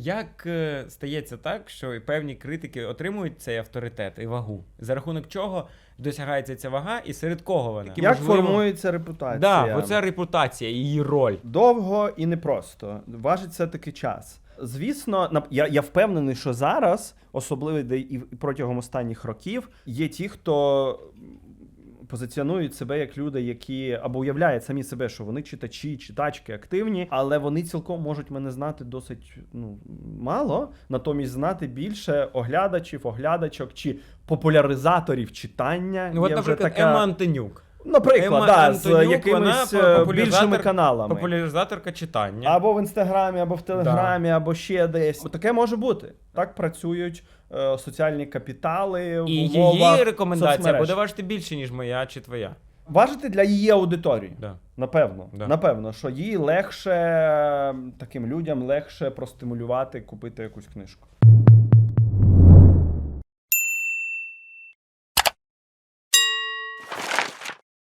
Як е, стається так, що і певні критики отримують цей авторитет і вагу? За рахунок чого досягається ця вага, і серед кого вона? Як Можливо- формується репутація? Да, оце репутація, її роль. Довго і непросто. Важить все таки час. Звісно, я, я впевнений, що зараз, особливо де і протягом останніх років, є ті, хто позиціонують себе як люди, які або уявляють самі себе, що вони читачі, читачки активні, але вони цілком можуть мене знати досить ну мало, натомість знати більше оглядачів, оглядачок чи популяризаторів читання. Ну, от, наприклад, така- Ема Антонюк. Наприклад, Ема да, з Антонюк, якимись вона е, популяризатор- більшими каналами. Популяризаторка читання. Або в інстаграмі, або в телеграмі, або ще десь. Таке може бути. Так працюють е, соціальні капітали в І умовах її рекомендація соцмереж. буде важити більше, ніж моя чи твоя. важити для її аудиторії. Да. Напевно, Да. напевно, що їй легше м, таким людям легше простимулювати, купити якусь книжку.